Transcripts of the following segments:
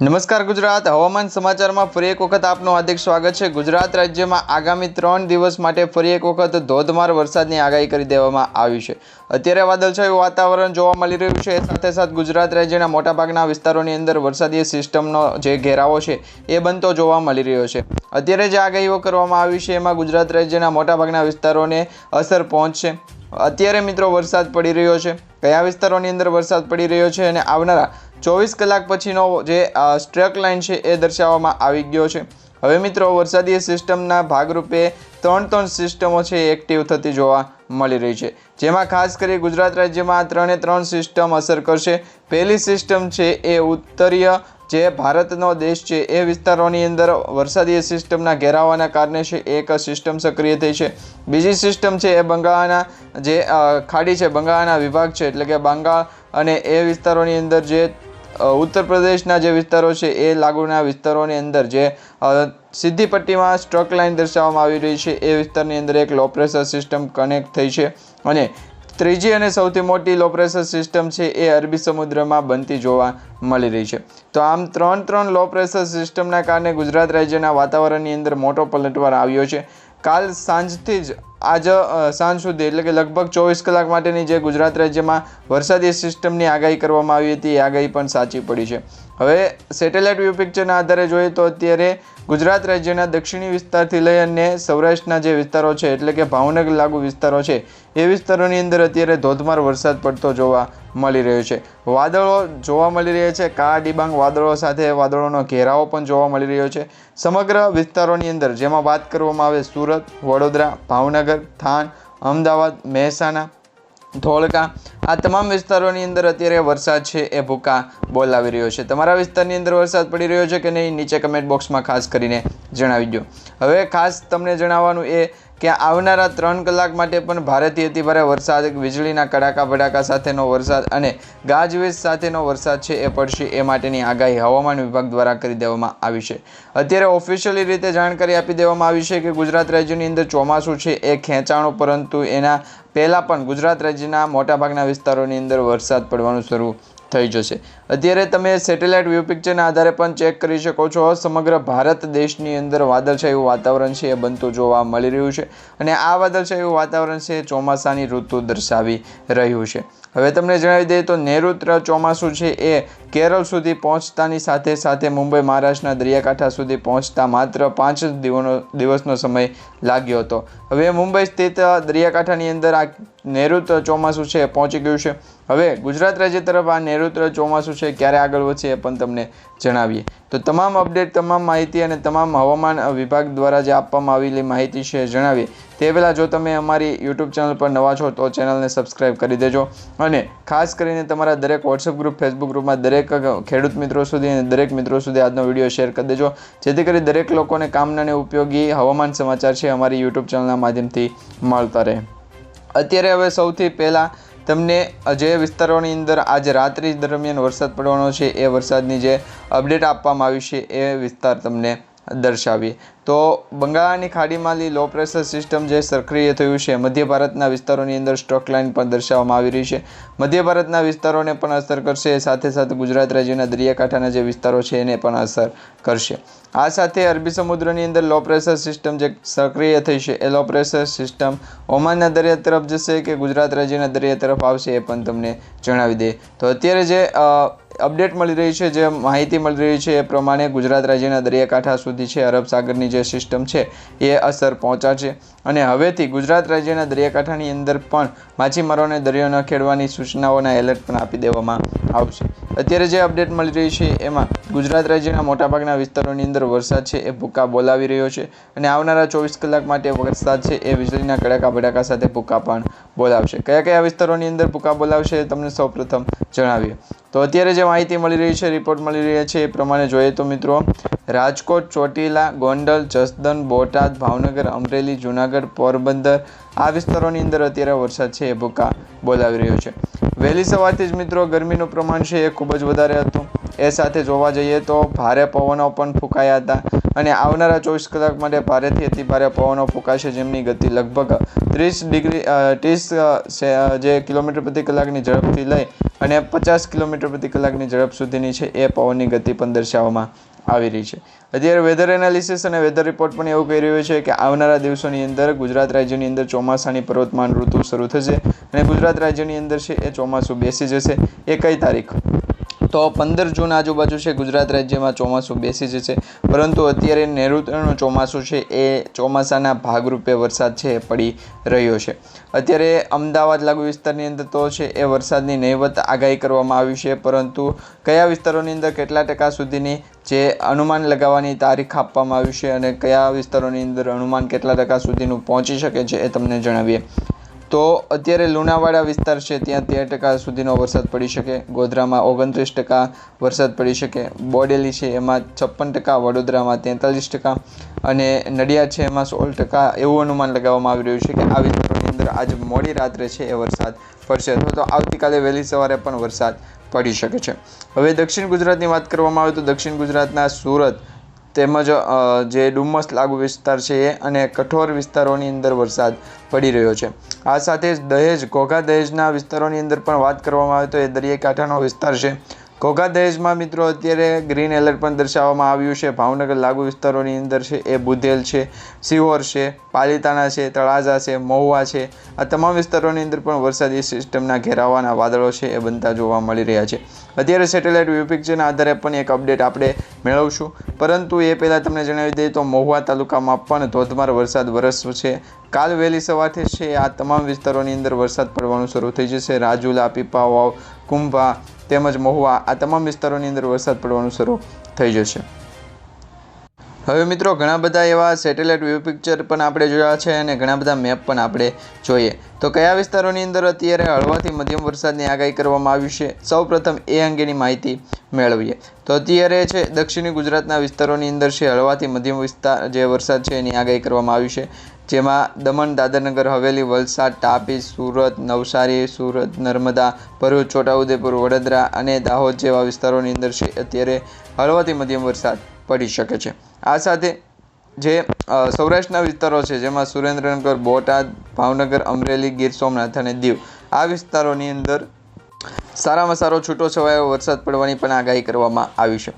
નમસ્કાર ગુજરાત. હવામાન સમાચારમાં ફરી એક વખત આપનું હાર્દિક સ્વાગત છે. ગુજરાત રાજ્યમાં આગામી ત્રણ દિવસ માટે ફરી એક વખત ધોધમાર વરસાદની આગાહી કરી દેવામાં આવી છે. અત્યારે વાદળછાયું વાતાવરણ જોવા મળી રહ્યું છે. સાથે સાથે ગુજરાત રાજ્યના મોટાભાગના વિસ્તારોની અંદર વરસાદી સિસ્ટમનો જે ઘેરાવો છે એ બનતો જોવા મળી રહ્યો છે. અત્યારે જે આગાહીઓ કરવામાં આવી છે એમાં ગુજરાત રાજ્યના મોટાભાગના વિસ્તારોને અસર પહોંચશે. અત્યારે મિત્રો વરસાદ પડી રહ્યો છે. કયા વિસ્તારોની અંદર વરસાદ પડી રહ્યો છે અને આવનારા ચોવીસ કલાક પછીનો જે સ્ટ્રેક લાઇન છે એ દર્શાવવામાં આવી ગયો છે. હવે મિત્રો, વરસાદી સિસ્ટમના ભાગરૂપે ત્રણ ત્રણ સિસ્ટમો છે એક્ટિવ થતી જોવા મળી રહી છે. જેમાં ખાસ કરી ગુજરાત રાજ્યમાં ત્રણે ત્રણ સિસ્ટમ અસર કરશે. પહેલી સિસ્ટમ છે એ ઉત્તરીય, જે ભારતનો દેશ છે એ વિસ્તારોની અંદર વરસાદી સિસ્ટમના ઘેરાવાના કારણે છે એક સિસ્ટમ સક્રિય થઈ છે. બીજી સિસ્ટમ છે એ બંગાળના જે ખાડી છે, બંગાળના વિભાગ છે, એટલે કે બંગાળ અને એ વિસ્તારોની અંદર જે ઉત્તર પ્રદેશના જે વિસ્તારો છે, એ લાગુના વિસ્તારોની અંદર જે સીધી પટ્ટીમાં સ્ટ્રક લાઇન દર્શાવવામાં આવી રહી છે, એ વિસ્તારની અંદર એક લો પ્રેશર સિસ્ટમ કનેક્ટ થઈ છે. અને ત્રીજી અને સૌથી મોટી લો પ્રેશર સિસ્ટમ છે, એ અરબી સમુદ્રમાં બનતી જોવા મળી રહી છે. તો આમ ત્રણ ત્રણ લો પ્રેશર સિસ્ટમના કારણે ગુજરાત રાજ્યના વાતાવરણની અંદર મોટો પલટવાર આવ્યો છે. કાલ સાંજથી જ આજ સાંજ સુધી, એટલે કે લગભગ ચોવીસ કલાક માટેની જે ગુજરાત રાજ્યમાં વરસાદી સિસ્ટમની આગાહી કરવામાં આવી હતી, એ આગાહી પણ સાચી પડી છે. હવે સેટેલાઇટ વ્યૂ પિક્ચરના આધારે જોઈએ તો અત્યારે ગુજરાત રાજ્યના દક્ષિણી વિસ્તારથી લઈ અને સૌરાષ્ટ્રના જે વિસ્તારો છે, એટલે કે ભાવનગર લાગુ વિસ્તારો છે, એ વિસ્તારોની અંદર અત્યારે ધોધમાર વરસાદ પડતો જોવા મળી રહ્યો છે. વાદળો જોવા મળી રહ્યા છે. કાળા ડિબાંગ વાદળો સાથે વાદળોનો ઘેરાવો પણ જોવા મળી રહ્યો છે. સમગ્ર વિસ્તારોની અંદર જેમાં વાત કરવામાં આવે, સુરત, વડોદરા, ભાવનગર, થાન, અમદાવાદ, મહેસાણા ધોળકા આ તમામ વિસ્તારોની અંદર અત્યારે વરસાદ છે એ ભૂકા બોલાવી રહ્યો છે. તમારા વિસ્તારની અંદર વરસાદ પડી રહ્યો છે કે નહીં, નીચે કમેન્ટ બોક્સમાં ખાસ કરીને જણાવી દો. હવે ખાસ તમને જણાવવાનું એ કે આવનારા ત્રણ કલાક માટે પણ ભારેથી અતિભારે વરસાદ, વીજળીના કડાકા ભડાકા સાથેનો વરસાદ અને ગાજવીજ સાથેનો વરસાદ છે એ પડશે એ માટેની આગાહી હવામાન વિભાગ દ્વારા કરી દેવામાં આવી છે. અત્યારે ઓફિશિયલી રીતે જાણકારી આપી દેવામાં આવી છે કે ગુજરાત રાજ્યની અંદર ચોમાસું છે એ ખેંચાણું, પરંતુ એના પહેલાં પણ ગુજરાત રાજ્યના મોટાભાગના વિસ્તારોની અંદર વરસાદ પડવાનું શરૂ થઈ જશે. અત્યારે તમે સેટેલાઇટ વ્યૂ પિક્ચરના આધારે પણ ચેક કરી શકો છો. સમગ્ર ભારત દેશની અંદર વાદળછાયું વાતાવરણ છે, એ બનતું જોવા મળી રહ્યું છે અને આ વાદળછાયું વાતાવરણ છે ચોમાસાની ઋતુ દર્શાવી રહ્યું છે. હવે તમને જણાવી દઈએ તો નૈઋત્ય ચોમાસું છે એ કેરળ સુધી પહોંચતાની સાથે સાથે મુંબઈ, મહારાષ્ટ્રના દરિયાકાંઠા સુધી પહોંચતા માત્ર પાંચ દિવસનો દિવસનો સમય લાગ્યો હતો. હવે મુંબઈ સ્થિત દરિયાકાંઠાની અંદર આ નૈઋત્ય ચોમાસું છે એ પહોંચી ગયું છે. હવે ગુજરાત રાજ્ય તરફ આ નૈઋત્ય ચોમાસું છે, ક્યારે આગળ વધશે એ પણ તમને જણાવીએ. તો તમામ અપડેટ, તમામ માહિતી અને તમામ હવામાન વિભાગ દ્વારા જે આપવામાં આવેલી માહિતી છે જણાવીએ. તે પહેલાં જો તમે અમારી યુટ્યુબ ચેનલ પર નવા છો, તો ચેનલને સબસ્ક્રાઈબ કરી દેજો. અને ખાસ કરીને તમારા દરેક વોટ્સઅપ ગ્રુપ ફેસબુક ગ્રુપમાં દરેક ખેડૂત મિત્રો સુધી અને દરેક મિત્રો સુધી આજનો વીડિયો શેર કરી દેજો. જેથી કરી દરેક લોકોને કામના અને ઉપયોગી હવામાન સમાચાર છે અમારી યુટ્યુબ ચેનલના માધ્યમથી મળતા રહે. અત્યારે હવે સૌથી પહેલાં તમને જે વિસ્તારોની અંદર આજે રાત્રિ દરમિયાન વરસાદ પડવાનો છે, એ વરસાદની જે અપડેટ આપવામાં આવી છે, એ વિસ્તાર તમને દર્શાવીએ. તો બંગાળની ખાડીમાંથી લો પ્રેશર સિસ્ટમ જે સક્રિય થયું છે, મધ્ય ભારતના વિસ્તારોની અંદર સ્ટ્રોક લાઇન પણ દર્શાવવામાં આવી રહી છે. મધ્ય ભારતના વિસ્તારોને પણ અસર કરશે, સાથે સાથે ગુજરાત રાજ્યના દરિયાકાંઠાના જે વિસ્તારો છે, એને પણ અસર કરશે. આ સાથે અરબી સમુદ્રની અંદર લો પ્રેશર સિસ્ટમ જે સક્રિય થઈ છે, એ લો પ્રેશર સિસ્ટમ ઓમાનના દરિયા તરફ જશે કે ગુજરાત રાજ્યના દરિયા તરફ આવશે એ પણ તમને જણાવી દે. તો અત્યારે જે અપડેટ મળી રહી છે, જે માહિતી મળી રહી છે એ પ્રમાણે ગુજરાત રાજ્યના દરિયાકાંઠા સુધી છે, અરબ સાગરની જે સિસ્ટમ છે, એ અસર પહોંચાડશે. અને હવેથી ગુજરાત રાજ્યના દરિયાકાંઠાની અંદર પણ માછીમારોને દરિયો ન ખેડવાની સૂચનાઓના એલર્ટ પણ આપી દેવામાં આવશે. અત્યારે જે અપડેટ મળી રહી છે એમાં ગુજરાત રાજ્યના મોટાભાગના વિસ્તારોની અંદર વરસાદ છે એ ભૂકા બોલાવી રહ્યો છે અને આવનારા ચોવીસ કલાક માટે વરસાદ છે એ વીજળીના કડાકા ભડાકા સાથે ભૂકા પણ બોલાવશે. કયા કયા વિસ્તારોની અંદર ભૂકા બોલાવશે તમને સૌપ્રથમ જણાવીએ. તો અત્યારે જે માહિતી મળી રહી છે રિપોર્ટ મળી રહ્યા છે એ પ્રમાણે જોઈએ તો મિત્રો, રાજકોટ, ચોટીલા, ગોંડલ જસદન બોટાદ, ભાવનગર, અમરેલી, જુનાગઢ, પોરબંદર આ વિસ્તારોની અંદર અત્યારે વરસાદ છે એ ભૂકા બોલાવી રહ્યો છે. વહેલી સવારથી જ મિત્રો ગરમીનું પ્રમાણ છે એ ખૂબ જ વધારે હતું. એ સાથે જોવા જઈએ તો ભારે પવનો પણ ફૂંકાયા હતા અને આવનારા ચોવીસ કલાક માટે ભારેથી અતિ ભારે પવનો ફૂંકાશે જેમની ગતિ લગભગ ત્રીસ ડિગ્રી ત્રીસ જે કિલોમીટર પ્રતિ કલાકની ઝડપથી લઈ અને પચાસ કિલોમીટર પ્રતિ કલાકની ઝડપ સુધીની છે એ પવનની ગતિ પણ દર્શાવવામાં આવી રહી છે. અત્યારે વેધર એનાલિસિસ અને વેધર રિપોર્ટ પણ એવું કહી રહ્યો છે કે આવનારા દિવસોની અંદર ગુજરાત રાજ્યની અંદર ચોમાસાની પર્વતમાન ઋતુ શરૂ થશે અને ગુજરાત રાજ્યની અંદર છે એ ચોમાસું બેસી જશે. એ કઈ તારીખ. તો પંદર જૂન આજુબાજુ છે. ગુજરાત રાજ્યમાં ચોમાસું બેસી જશે. પરંતુ અત્યારે નૈઋત્યનું ચોમાસું છે એ ચોમાસાના ભાગરૂપે વરસાદ છે એ પડી રહ્યો છે. અત્યારે અમદાવાદ લાગુ વિસ્તારની અંદર તો છે એ વરસાદની નહીવત આગાહી કરવામાં આવી છે. પરંતુ કયા વિસ્તારોની અંદર કેટલા ટકા સુધીની જે અનુમાન લગાવવાની તારીખ આપવામાં આવી છે અને કયા વિસ્તારોની અંદર અનુમાન કેટલા ટકા સુધીનું પહોંચી શકે છે એ તમને જણાવીએ. તો અત્યારે લુણાવાડા વિસ્તાર છે, ત્યાં તેર ટકા સુધીનો વરસાદ પડી શકે. ગોધરામાં ઓગણત્રીસ ટકા વરસાદ પડી શકે. બોડેલી છે, એમાં છપ્પન ટકા, વડોદરામાં તેતાલીસ ટકા અને નડિયાદ છે, એમાં સોળ ટકા એવું અનુમાન લગાવવામાં આવી રહ્યું છે કે આ વિસ્તારોની અંદર આજે મોડી રાત્રે છે એ વરસાદ પડશે અથવા તો આવતીકાલે વહેલી સવારે પણ વરસાદ પડી શકે છે. હવે દક્ષિણ ગુજરાતની વાત કરવામાં આવે તો દક્ષિણ ગુજરાતના સુરત તેમજ જે ડુમ્મસ લાગુ વિસ્તાર છે એ અને કઠોર વિસ્તારોની અંદર વરસાદ પડી રહ્યો છે. આ સાથે દહેજ, ઘોઘા દહેજના વિસ્તારોની અંદર પણ વાત કરવામાં આવે તો એ દરિયાકાંઠાનો વિસ્તાર છે. ઘોઘા દહેજમાં મિત્રો અત્યારે ગ્રીન એલર્ટ પણ દર્શાવવામાં આવ્યું છે. ભાવનગર લાગુ વિસ્તારોની અંદર છે એ બુધેલ છે, સિહોર છે, પાલિતાણા છે, તળાજા છે, મહુવા છે. આ તમામ વિસ્તારોની અંદર પણ વરસાદી સિસ્ટમના ઘેરાવાના વાદળો છે એ બનતા જોવા મળી રહ્યા છે. અત્યારે સેટેલાઇટ વ્યૂ પિક્ચરના આધારે પણ એક અપડેટ આપણે મેળવશું. પરંતુ એ પહેલાં તમને જણાવી દઈએ તો મહુવા તાલુકામાં પણ ધોધમાર વરસાદ વરસશે કાલ વહેલી સવારથી છે આ તમામ વિસ્તારોની અંદર વરસાદ પડવાનું શરૂ થઈ જશે. રાજુલા, પીપાવાવ, કુંભા તેમજ મહુવા આ તમામ વિસ્તારોની અંદર વરસાદ પડવાનું શરૂ થઈ જશે. હવે મિત્રો, ઘણા બધા એવા સેટેલાઇટ વ્યૂ પિક્ચર પણ આપણે જોયા છે અને ઘણા બધા મેપ પણ આપણે જોઈએ. તો કયા વિસ્તારોની અંદર અત્યારે હળવાથી મધ્યમ વરસાદની આગાહી કરવામાં આવી છે? સૌપ્રથમ એ અંગેની માહિતી મેળવીએ. તો અત્યારે છે, દક્ષિણી ગુજરાતના વિસ્તારોની અંદર છે, હળવાથી મધ્યમ વિસ્તાર જે વરસાદ છે એની આગાહી કરવામાં આવી છે. જેમાં દમણ, દાદરનગર, હવેલી, વલસાડ, તાપી, સુરત, નવસારી, સુરત, નર્મદા, ભરૂચ, છોટાઉદેપુર, વડોદરા અને દાહોદ જેવા વિસ્તારોની અંદર છે. અત્યારે હળવાથી મધ્યમ વરસાદ પડી શકે છે. આ સાથે જે સૌરાષ્ટ્રના વિસ્તારો છે, જેમાં સુરેન્દ્રનગર, બોટાદ, ભાવનગર, અમરેલી, ગીર સોમનાથ અને દીવ, આ વિસ્તારોની અંદર સારામાં સારો છૂટો છવાયો વરસાદ પડવાની પણ આગાહી કરવામાં આવી છે.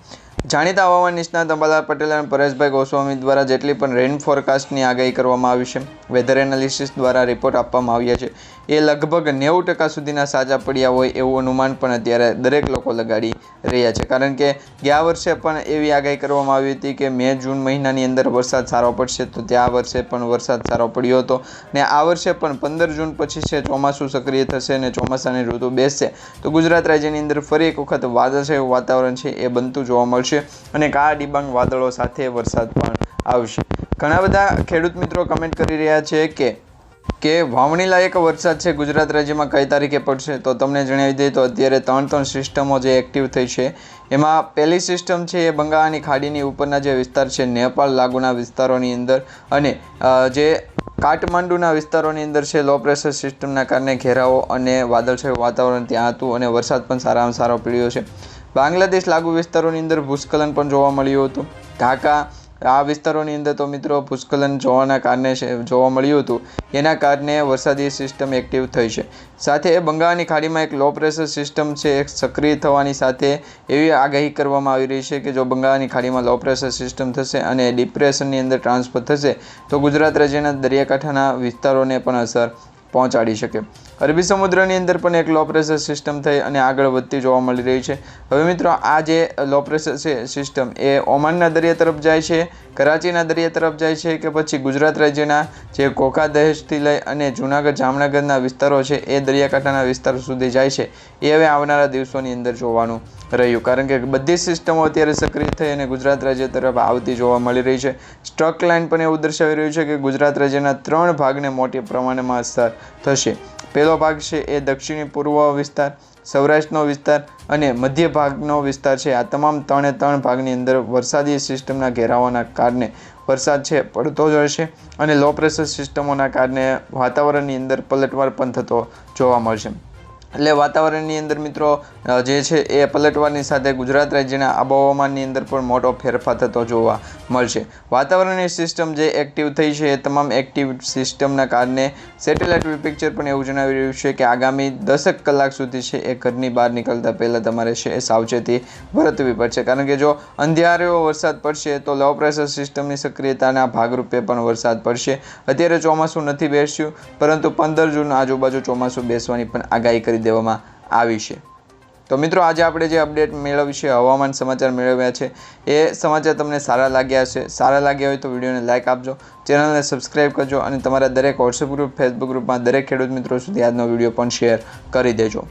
જાણીતા હવામાન નિષ્ણાત અંબાલાલ પટેલ અને પરેશભાઈ ગોસ્વામી દ્વારા જેટલી પણ રેન ફોરકાસ્ટની આગાહી કરવામાં આવી છે વેધર એનાલિસિસ દ્વારા રિપોર્ટ આપવામાં આવ્યા છે, એ લગભગ નેવું ટકા સુધીના સાચા પડ્યા હોય એવું અનુમાન પણ અત્યારે દરેક લોકો લગાડી રહ્યા છે. કારણ કે ગયા વર્ષે પણ એવી આગાહી કરવામાં આવી હતી કે મે, જૂન મહિનાની અંદર વરસાદ સારો પડશે, તો ત્યાં વર્ષે પણ વરસાદ સારો પડ્યો હતો. ને આ વર્ષે પણ પંદર જૂન પછી છે, ચોમાસું સક્રિય થશે અને ચોમાસાની ઋતુ બેસશે. તો ગુજરાત રાજ્યની અંદર ફરી એક વખત વાદળછાયું વાતાવરણ છે, એ બનતું જોવા મળશે. આવશે અને કાળા ડિબાંગ વાદળો સાથે વરસાદ પણ આવશે. ઘણા બધા ખેડૂત મિત્રો કમેન્ટ કરી રહ્યા છે કે કે વાવણી લાયક વરસાદ છે ગુજરાત રાજ્યમાં કઈ તારીખે પડશે? તો તમને જણાવી દઈએ તો અત્યારે ત્રણ ત્રણ સિસ્ટમો જે એક્ટિવ થઈ છે, એમાં પહેલી સિસ્ટમ છે એ બંગાળની ખાડીની ઉપરના જે વિસ્તાર છે નેપાળ લાગુના વિસ્તારોની અંદર અને જે કાઠમાંડુના વિસ્તારોની અંદર છે લો પ્રેશર સિસ્ટમના કારણે ઘેરાવો અને વાદળછાયું વાતાવરણ ત્યાં હતું અને વરસાદ પણ સારામાં સારો પડ્યો છે. બાંગ્લાદેશ લાગુ વિસ્તારોની અંદર ભૂસ્ખલન પણ જોવા મળ્યું હતું. ઢાકા, આ વિસ્તારોની અંદર તો મિત્રો ભૂસ્ખલન જોવાના કારણે જોવા મળ્યું હતું. એના કારણે વરસાદી સિસ્ટમ એક્ટિવ થઈ છે. સાથે બંગાળની ખાડીમાં એક લો પ્રેશર સિસ્ટમ છે, એક સક્રિય થવાની સાથે એવી આગાહી કરવામાં આવી રહી છે કે જો બંગાળની ખાડીમાં લો પ્રેશર સિસ્ટમ થશે અને ડિપ્રેશનની અંદર ટ્રાન્સફર થશે, તો ગુજરાત રાજ્યના દરિયાકાંઠાના વિસ્તારોને પણ અસર પહોંચાડી શકે. અરબી સમુદ્રની અંદર પણ એક લો પ્રેશર સિસ્ટમ થઈ અને આગળ વધતી જોવા મળી રહી છે. હવે મિત્રો, આ જે લો પ્રેશર સિસ્ટમ એ ઓમાનના દરિયા તરફ જાય છે, કરાચીના દરિયા તરફ જાય છે કે પછી ગુજરાત રાજ્યના જે કોકા દહેજથી લઈ અને જૂનાગઢ, જામનગરના વિસ્તારો છે, એ દરિયાકાંઠાના વિસ્તારો સુધી જાય છે. એ હવે આવનારા દિવસોની અંદર જોવાનું રહ્યું. કારણ કે બધી સિસ્ટમો અત્યારે સક્રિય થઈ અને ગુજરાત રાજ્ય તરફ આવતી જોવા મળી રહી છે. સ્ટ્રક લાઇન પણ એવું દર્શાવી રહ્યું છે કે ગુજરાત રાજ્યના ત્રણ ભાગને મોટી પ્રમાણમાં અસર થશે. પહેલો ભાગ છે એ દક્ષિણી પૂર્વ વિસ્તાર, સૌરાષ્ટ્રનો વિસ્તાર અને મધ્ય ભાગનો વિસ્તાર છે. આ તમામ ત્રણે ત્રણ ભાગની અંદર વરસાદી સિસ્ટમના ઘેરાવાના કારણે વરસાદ છે, પડતો જ રહેશે અને લો પ્રેશર સિસ્ટમોના કારણે વાતાવરણની અંદર પલટવાર પણ થતો જોવા મળશે. એટલે વાતાવરણની અંદર મિત્રો જે છે એ પલટવાની સાથે ગુજરાત રાજ્યના આબોહવામાનની અંદર પણ મોટો ફેરફાર થતો જોવા મળશે. વાતાવરણની સિસ્ટમ જે એક્ટિવ થઈ છે એ તમામ એક્ટિવ સિસ્ટમના કારણે સેટેલાઇટ પિક્ચર પણ એવું જણાવી રહ્યું છે કે આગામી દસક કલાક સુધી છે એ ઘરની બહાર નીકળતા પહેલાં તમારે છે એ સાવચેતી વર્તવી પડશે. કારણ કે જો અંધિયારો વરસાદ પડશે તો લો પ્રેશર સિસ્ટમની સક્રિયતાના ભાગરૂપે પણ વરસાદ પડશે. અત્યારે ચોમાસું નથી બેસ્યું, પરંતુ પંદર જૂન આજુબાજુ ચોમાસું બેસવાની પણ આગાહી કરી દેવામાં આવી છે. તો મિત્રો આજે આપણે જે અપડેટ મેળવી છે, હવામાન સમાચાર મેળવ્યા છે, એ સમાચાર તમને સારા લાગ્યા છે સારા લાગ્યા હોય તો વિડીયોને લાઇક આપજો, ચેનલને સબસ્ક્રાઇબ કરજો અને તમારા દરેક વોટ્સએપ ગ્રુપ ફેસબુક ગ્રુપમાં દરેક ખેડૂત મિત્રો સુધી આજનો વીડિયો પણ શેર કરી દેજો.